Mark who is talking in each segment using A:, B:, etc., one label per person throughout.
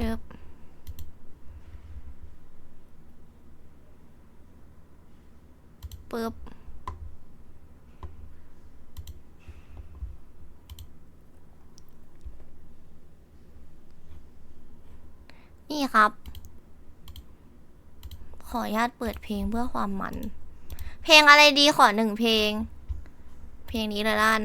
A: เจิบปึ๊บนี่ครับ ขออนุญาตเปิดเพลงเพื่อความมัน เพลงอะไรดีขอหนึ่งเพลง เพลงนี้ลยล้าน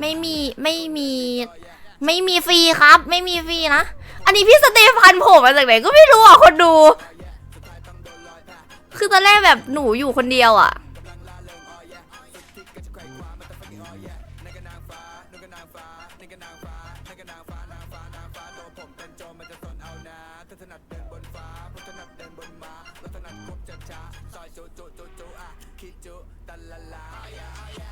A: ไม่มีไม่มี ไม่มีฟรีครับ ไม่มีฟรีนะ อันนี้พี่สเตฟานโผมมาจากไหนก็ไม่รู้อะคนดู คือตอนแรกแบบหนูอยู่คนเดียวอะ
B: ค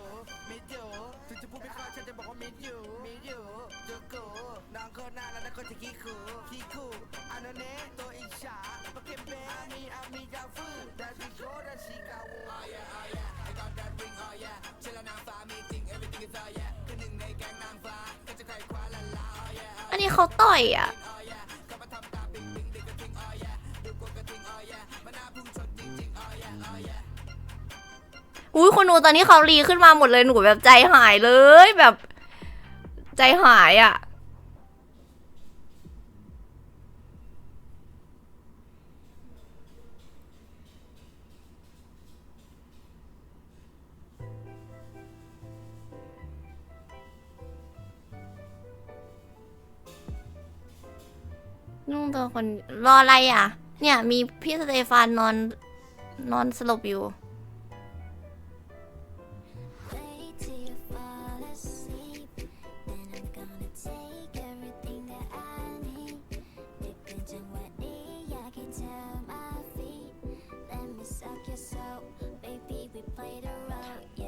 B: นี้เขา
A: ต่อยอะอุ้ยคนดูตอนนี้เขารีขึ้นมาหมดเลยหนูแบบใจหายเลยแบบ ใจหายอะ่ นุ่งตัวคนรออะไรอะ เนี่ย มีพี่สเตฟานนอน นอนสลบอยู่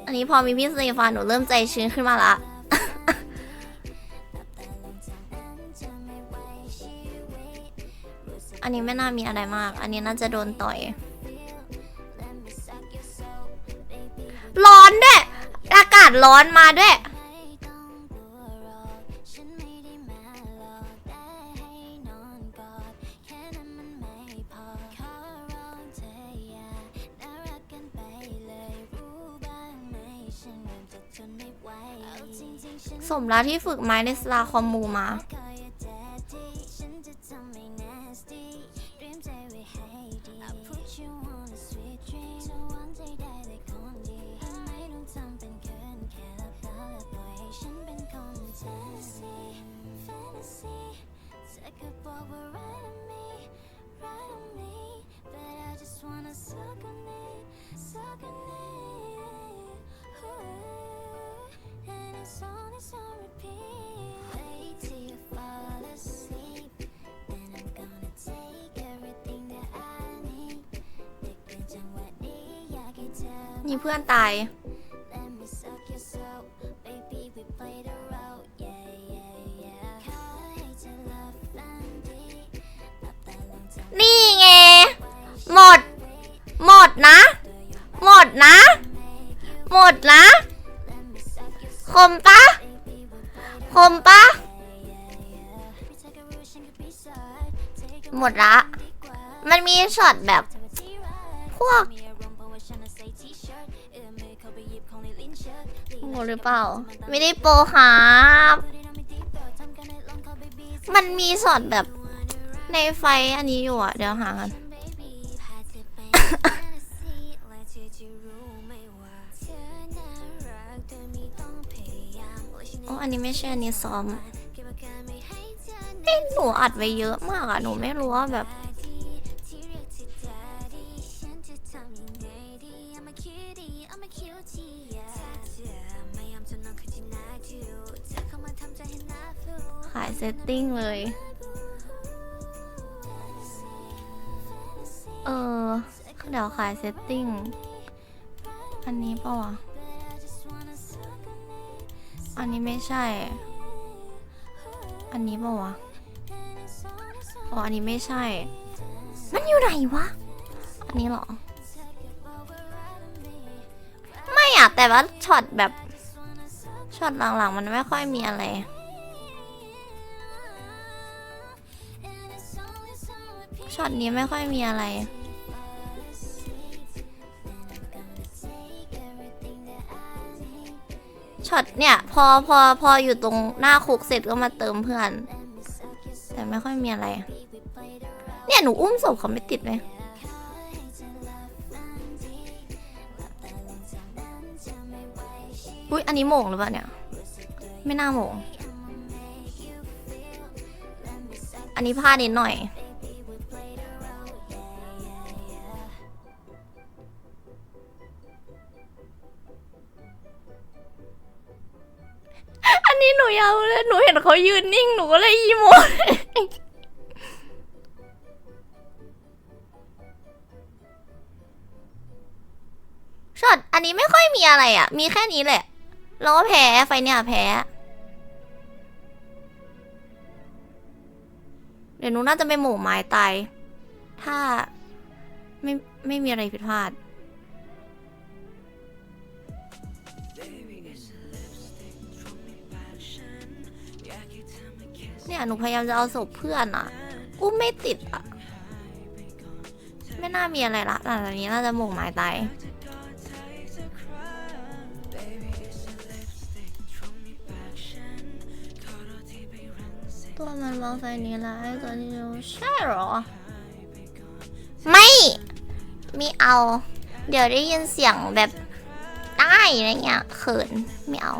C: อั
A: นนี้พอมีพี่สเตฟานหนูเริ่มใจชื้นขึ้นมาละ อันนี้ไม่น่ามีอะไรมาก อันนี้น่าจะโดนต่อย ร้อนด้วย อากาศร้อนมาด้วย
C: ไม่ต้องกลัวหรอกฉันไม่ได้มา นี่เพื่
A: อนตาย
C: Let me suck your soul, baby. We play the role, yeah, yeah, yeah. ขอให้เธอ love ฝันดีหลับตาลงทำ
A: นี่ไง
C: ไว้
A: หมด หมดนะ หมดนะ
C: ไม่พ
A: หมดนะ คมปะคมปะหมดละ มันมีช็อตแบบ พวก หมดหรือเปล่า ไม่ได้โปรครับ มันมีช็อตแบบในไฟอันนี้อยู่อะ เดี๋ยวหากันโอ้อันนี้ไม่ใช่อันนี้ซ้อมเอ้หนูอัดไว้เยอะมากอะหนูไม่รู้ว่าแบบายเซตติ้งเลย เออ เดี๋ยวขายเซตติ้ง อันนี้ป่าวะอันนี้ไม่ใช่ อันนี้ป่าวะอ๋อ อันนี้ไม่ใช่ มันอยู่ไหนวะ อันนี้เหรอ ไม่อะแต่ว่าช็อตแบบ ช็อตหลังๆ มันไม่ค่อยมีอะไร ช็อตนี้ไม่ค่อยมีอะไร ช็อตเนี่ย พอพอพออยู่ตรงหน้าคุกเสร็จก็มาเติมเพื่อน แต่ไม่ค่อยมีอะไร เนี่ย หนูอุ้มศพเขาไม่ติดเลยอุ้ยอันนี้โหม่งหรือเปล่าเนี่ย ไม่น่าโหม่งอันนี้พลาดนิดหน่อย หนูยาวเลยหนูเห็นเขายืนนิ่งหนูก็เลยอีโมช็อตอันนี้ไม่ค่อยมีอะไรอะ มีแค่นี้แหละ แล้วก็แพ้ไฟเนี่ยแพ้ เดี๋ยวหนูน่าจะไปหมู่ไม้ตาย ถ้าไม่ไม่มีอะไรผิดพลาด เนี่ยหนูพยายามจะเอาศพเพื่อนอะอุ้มไม่ติดอะไม่น่ามีอะไรละหลังจากนี้น่าจะหมู่ไม้ตายตัวมันมองไฟนี้แล้วไอ้ตัวนี้ใช่เหรอ ไม่ ไม่เอา เดี๋ยวได้ยินเสียงแบบได้อะไรเงี้ยเขินไม่เอา